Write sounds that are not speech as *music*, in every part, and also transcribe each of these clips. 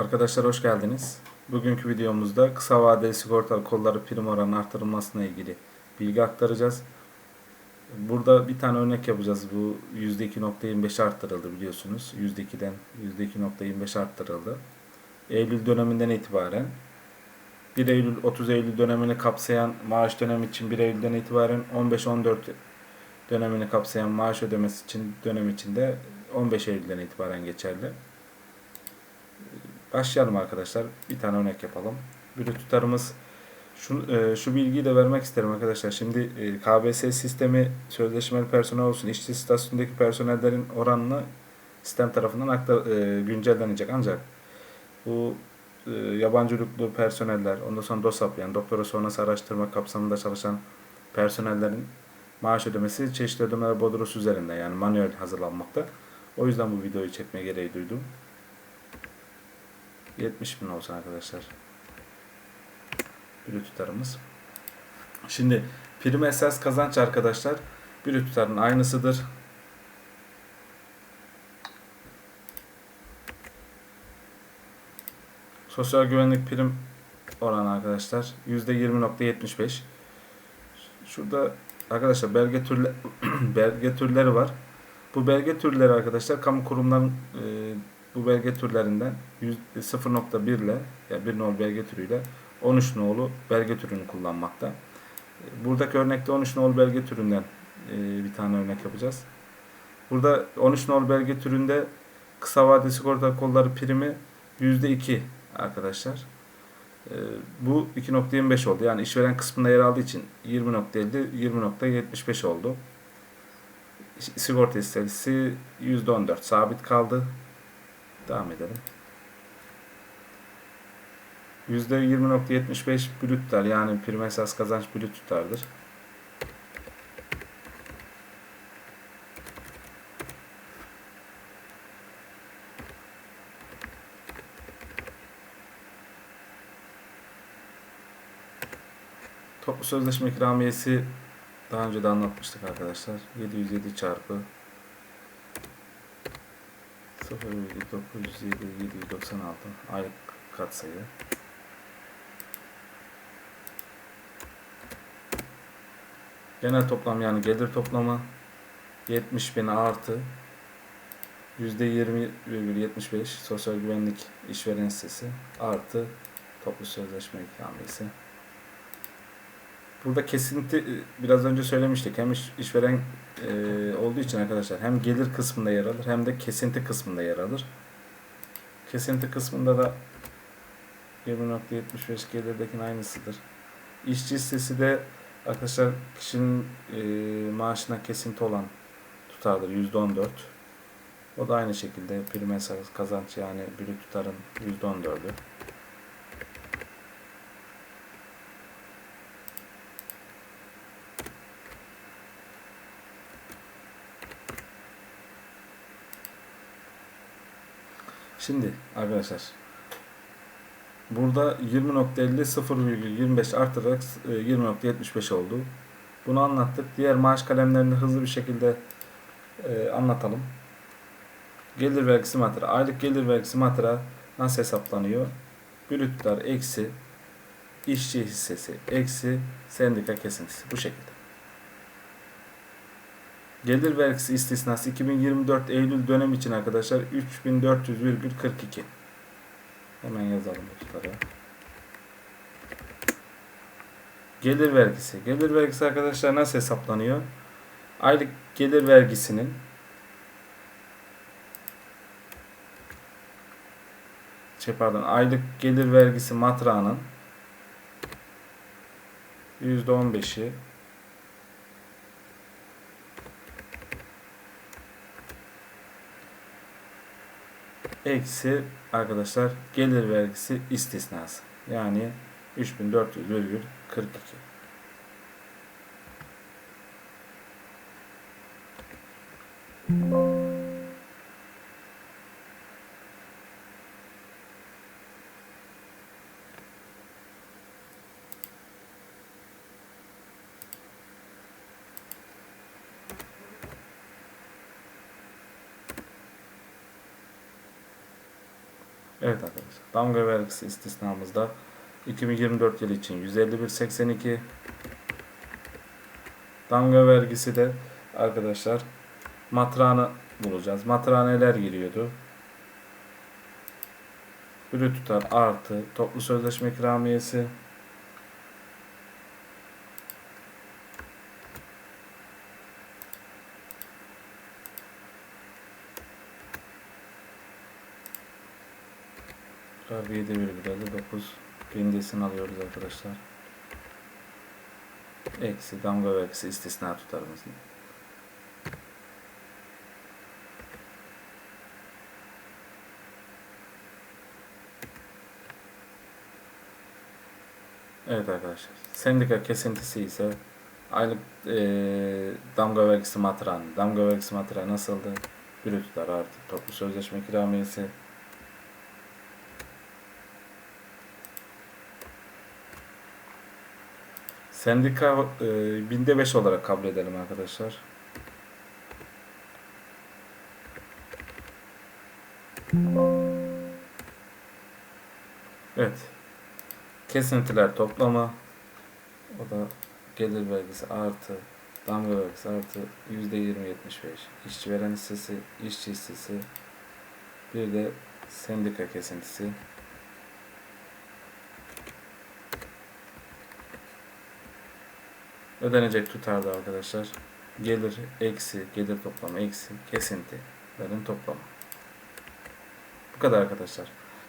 Arkadaşlar hoş geldiniz. Bugünkü videomuzda kısa vadeli sigorta kolları prim oranı artırılmasına ilgili bilgi aktaracağız. Burada bir tane örnek yapacağız. Bu %2.25 arttırıldı biliyorsunuz. %2'den %2.25 arttırıldı. Eylül döneminden itibaren 1 Eylül 30 Eylül dönemini kapsayan maaş dönemi için 1 Eylül'den itibaren 15-14 dönemini kapsayan maaş ödemesi için dönem içinde 15 Eylül'den itibaren geçerli. Başlayalım arkadaşlar. Bir tane örnek yapalım. Tutarımız şu, e, şu bilgiyi de vermek isterim arkadaşlar. Şimdi e, KBS sistemi sözleşmeli personel olsun, işçi statüsündeki personellerin oranını sistem tarafından aktar, e, güncellenecek. Ancak bu e, yabancı uyruklu personeller, ondan sonra DOSAP yani doktora sonrası araştırma kapsamında çalışan personellerin maaş ödemesi çeşitli ödemeler bodrosu üzerinde yani manuel hazırlanmakta. O yüzden bu videoyu çekme gereği duydum. 70 bin olsun arkadaşlar. Brüt tutarımız. Şimdi prim esas kazanç arkadaşlar brüt tutarın aynısıdır. Sosyal güvenlik prim oranı arkadaşlar %20.75. Şurada arkadaşlar belge türleri *clears throat* belge türleri var. Bu belge türleri arkadaşlar kamu kurumların e, bu belge türlerinden 0.1 ile yani 1 nolu belge türüyle 13 nolu belge türünü kullanmakta. Buradaki örnekte 13 nolu belge türünden e, bir tane örnek yapacağız. Burada 13 nolu belge türünde kısa vadeli sigorta kolları primi %2 arkadaşlar. E, bu 2.25 oldu. Yani işveren kısmında yer aldığı için 20.50 20.75 oldu. Sigorta hissesi %14 sabit kaldı. Devam edelim. %20.75 brüt tutar. Yani prim esas kazanç brüt tutardır. Toplu sözleşme ikramiyesi daha önce de anlatmıştık arkadaşlar. 707 çarpı 0,907 796 aylık katsayı. Genel toplam yani gelir toplamı 70 bin artı %20,75 sosyal güvenlik işveren hissesi artı toplu sözleşme ikramiyesi. Burada kesinti biraz önce söylemiştik. Hem iş, işveren e, olduğu için arkadaşlar hem gelir kısmında yer alır hem de kesinti kısmında yer alır. Kesinti kısmında da 20.75 gelirdekinin aynısıdır. İşçi hissesi de arkadaşlar kişinin e, maaşına kesinti olan tutardır %14. O da aynı şekilde prim kazanç yani brüt tutarın %14'ü. Şimdi arkadaşlar burada 20.50 0,25 artırarak 20.75 oldu. Bunu anlattık. Diğer maaş kalemlerini hızlı bir şekilde e, anlatalım. Gelir vergisi matıra. Aylık gelir vergisi matıra nasıl hesaplanıyor? Brütler eksi işçi hissesi eksi sendika kesintisi. Bu şekilde. Gelir vergisi istisnası 2024 Eylül dönem için arkadaşlar 3400,42. Hemen yazalım bu tutarı. Gelir vergisi. Gelir vergisi arkadaşlar nasıl hesaplanıyor? Aylık gelir vergisinin şey pardon aylık gelir vergisi matrağının %15'i eksi arkadaşlar gelir vergisi istisnası. Yani 3400,42. Evet arkadaşlar. Damga vergisi istisnamızda 2024 yılı için 151.82 Damga vergisi de arkadaşlar matrağını bulacağız. Matrağa neler giriyordu? Brüt tutar artı toplu sözleşme ikramiyesi Abi 7,59 bindesini alıyoruz arkadaşlar. Eksi damga vergisi istisna tutarımız. Evet arkadaşlar. Sendika kesintisi ise aylık eee damga vergisi matrağın. Damga vergisi matrağı nasıldı? Brüt tutar artı toplu sözleşme ikramiyesi Sendika e, binde 5 olarak kabul edelim arkadaşlar. Evet. Kesintiler toplamı o da gelir vergisi artı damga vergisi artı yüzde yirmi yetmiş beş işçi veren hissesi işçi hissesi bir de sendika kesintisi ödenecek tutarda arkadaşlar gelir eksi gelir toplamı eksi kesintilerin toplamı. Bu kadar arkadaşlar.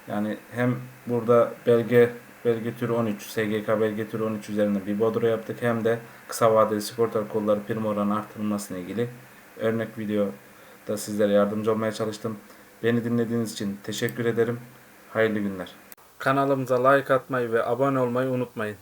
Yani hem burada belge belge türü 13 SGK belge türü 13 üzerinde bir bodro yaptık hem de kısa vadeli sigorta kolları prim oranı artırılmasına ilgili örnek videoda sizlere yardımcı olmaya çalıştım. Beni dinlediğiniz için teşekkür ederim. Hayırlı günler. Kanalımıza like atmayı ve abone olmayı unutmayın.